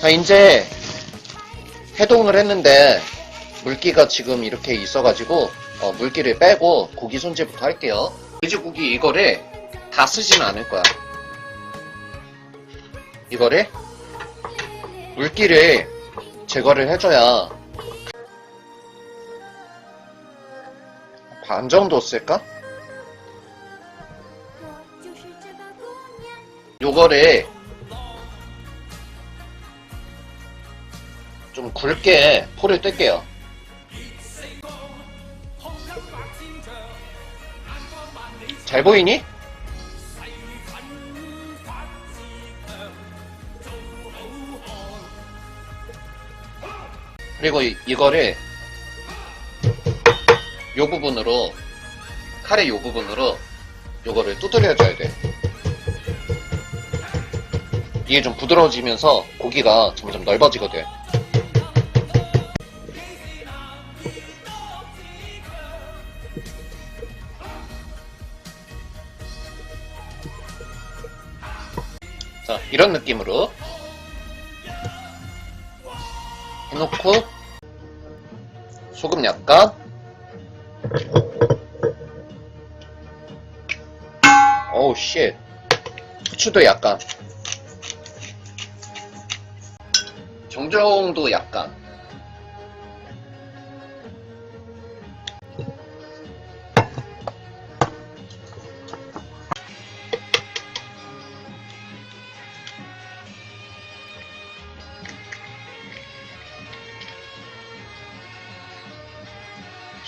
자, 이제 해동을 했는데 물기가 지금 이렇게 있어가지고 어, 물기를 빼고 고기 손질부터 할게요. 돼지고기 이거를 다 쓰지는 않을 거야. 이거를 물기를 제거를 해줘야 반 정도 쓸까? 요거를 좀 굵게 포를 뜰게요. 잘 보이니? 그리고 이, 이거를 요 부분으로 칼의 요 부분으로 요거를 두드려줘야 돼. 이게 좀 부드러워지면서 고기가 점점 넓어지거든. 자, 이런 느낌으로. 해놓고 소금 약간. 오우 쉣 후추도 약간. 정정도 약간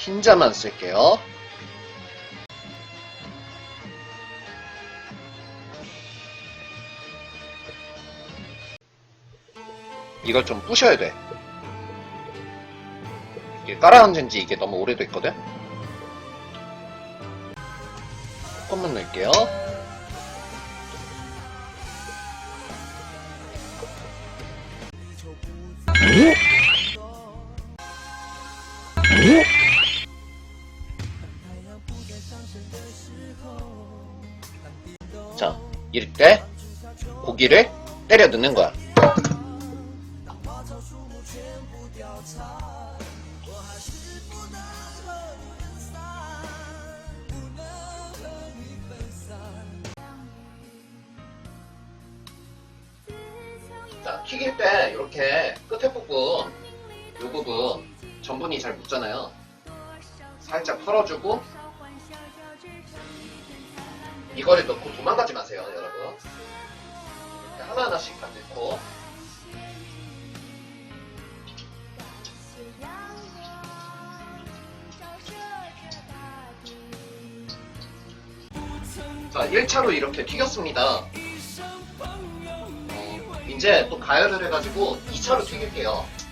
흰자만 쓸게요. 이걸 좀 부셔야 돼. 이게 깔아앉은 지 이게 너무 오래됐거든? 조금만 넣을게요. 자, 이럴 때 고기를 때려 넣는 거야. 자, 튀길 때 이렇게 끝에 부분, 이 부분 전분이 잘 묻잖아요. 살짝 털어주고 이거를 넣고 도망가지 마세요, 여러분. 하나하나씩 다 넣고 자, 1차로 이렇게 튀겼습니다. 어, 이제 또 가열을 해가지고 2차로 튀길게요.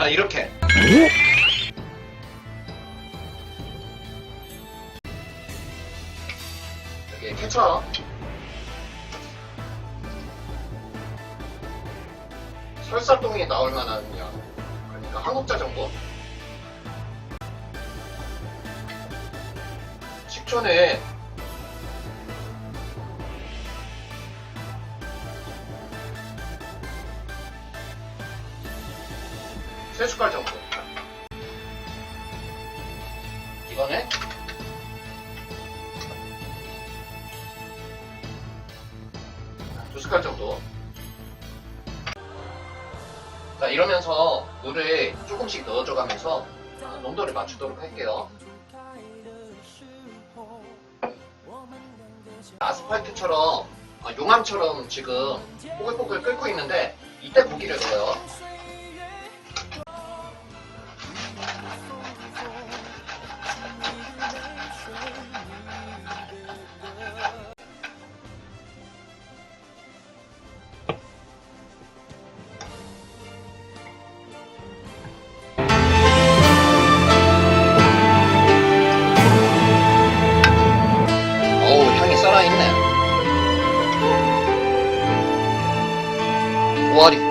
자, 이렇게. 여기 케첩. 설사똥이 나올 만한 양. 그러니까 한 국자 정도. 식초는 세 숟갈 정도. 이거는 두 숟갈 정도. 자, 이러면서 물을 조금씩 넣어줘 가면서 농도를 맞추도록 할게요. 아스팔트처럼, 아, 용암처럼 지금 뽀글뽀글 끓고 있는데, 이때 고기를 넣어요. 오아리